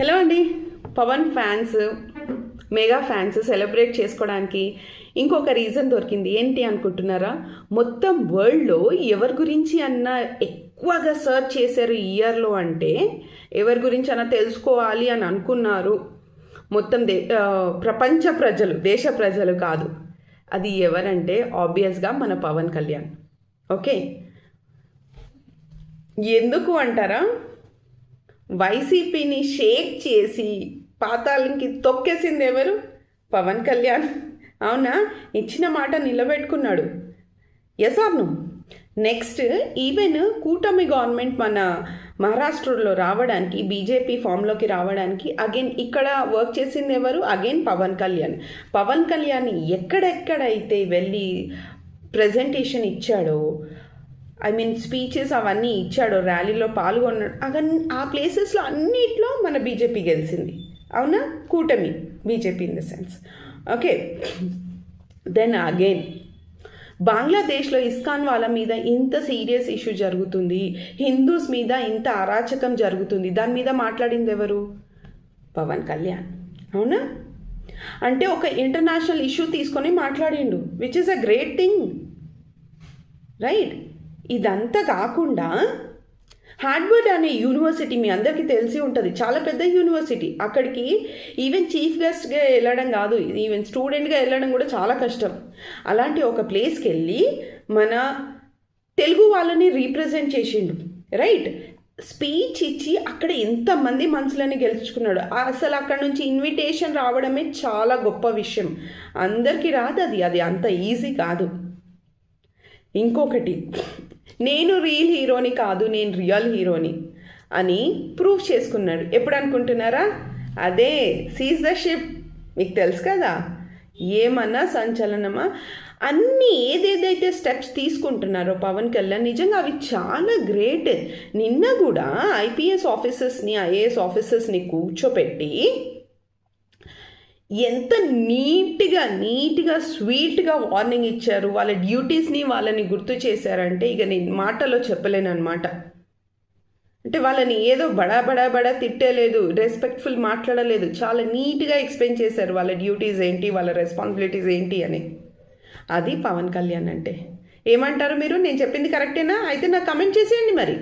Hello అండి. Pawan fans mega fans celebrate చేసుకోవడానికి ఇంకొక రీజన్ దొరికింది. ఏంటి అనుకుంటున్నారా? మొత్తం వరల్డ్లో ఎవరి గురించి అన్న ఎక్కువగా సర్చ్ చేశారు ఇయర్లో అంటే ఎవరి గురించి అన్న తెలుసుకోవాలి అని అనుకున్నారు మొత్తం దే ప్రపంచ ప్రజలు దేశ ప్రజలు కాదు. అది ఎవరంటే ఆబ్వియస్గా మన పవన్ కళ్యాణ్. ఓకే? ఎందుకు అంటారా? వైసీపీని షేక్ చేసి పాతాళంకి తొక్కేసింది ఎవరు? పవన్ కళ్యాణ్. అవునా? ఇచ్చిన మాట నిలబెట్టుకున్నాడు. ఎస్ ఆర్ను నెక్స్ట్ ఈవెన్ కూటమి గవర్నమెంట్ మన మహారాష్ట్రలో రావడానికి బీజేపీ ఫామ్లోకి రావడానికి అగైన్ ఇక్కడ వర్క్ చేసింది ఎవరు? అగైన్ పవన్ కళ్యాణ్. పవన్ కళ్యాణ్ ఎక్కడెక్కడైతే వెళ్ళి ప్రజెంటేషన్ ఇచ్చాడో ఐ మీన్ స్పీచెస్ అవన్నీ ఇచ్చాడు ర్యాలీలో పాల్గొన్నాడు. అవన్నీ ఆ ప్లేసెస్లో అన్నిట్లో మన బీజేపీ గెలిచింది. అవునా? కూటమి BJP in the sense. Okay. Then again బంగ్లాదేశ్లో ఇస్కాన్ వాళ్ళ మీద ఇంత సీరియస్ ఇష్యూ జరుగుతుంది. హిందూస్ మీద ఇంత అరాచకం జరుగుతుంది. దాని మీద మాట్లాడింది ఎవరు? పవన్ కళ్యాణ్. అవునా? అంటే ఒక ఇంటర్నేషనల్ ఇష్యూ తీసుకొని మాట్లాడిండు which is a great thing right ఇదంతా కాకుండా హార్డ్వర్డ్ అనే యూనివర్సిటీ మీ అందరికీ తెలిసి ఉంటుంది. చాలా పెద్ద యూనివర్సిటీ. అక్కడికి ఈవెన్ చీఫ్ గెస్ట్గా వెళ్ళడం కాదు ఈవెన్ స్టూడెంట్గా వెళ్ళడం కూడా చాలా కష్టం. అలాంటి ఒక ప్లేస్కి వెళ్ళి మన తెలుగు వాళ్ళని రీప్రజెంట్ చేసిండు. రైట్ స్పీచ్ ఇచ్చి అక్కడ ఎంతమంది మనసులని గెలుచుకున్నాడు. అసలు అక్కడ నుంచి ఇన్విటేషన్ రావడమే చాలా గొప్ప విషయం. అందరికీ రాదు అది. అది అంత ఈజీ కాదు. ఇంకొకటి నేను రియల్ హీరోని కాదు నేను రియల్ హీరోని అని ప్రూవ్ చేసుకున్నాడు. ఎప్పుడు అనుకుంటున్నారా? అదే సీజ్ ద షిప్ మీకు తెలుసు కదా? ఏమన్నా సంచలనమా? అన్నీ ఏదేదైతే స్టెప్స్ తీసుకుంటున్నారో పవన్ కళ్యాణ్ నిజంగా అవి చాలా గ్రేట్ నిన్న కూడా ఐపీఎస్ ఆఫీసర్స్ని ఐఏఎస్ ఆఫీసర్స్ని కూర్చోపెట్టి ఎంత నీట్గా నీట్గా స్వీట్గా వార్నింగ్ ఇచ్చారు. వాళ్ళ డ్యూటీస్ని వాళ్ళని గుర్తు చేశారంటే ఇక నేను మాటలో చెప్పలేను అనమాట అంటే వాళ్ళని ఏదో బడా బడా బడా తిట్టలేదు రెస్పెక్ట్ఫుల్ మాట్లాడలేదు. చాలా నీట్గా ఎక్స్ప్లెయిన్ చేశారు వాళ్ళ డ్యూటీస్ ఏంటి వాళ్ళ రెస్పాన్సిబిలిటీస్ ఏంటి అని. అది పవన్ కళ్యాణ్ అంటే. ఏమంటారు మీరు? నేను చెప్పింది కరెక్టేనా అయితే నాకు కమెంట్ చేసేయండి మరి.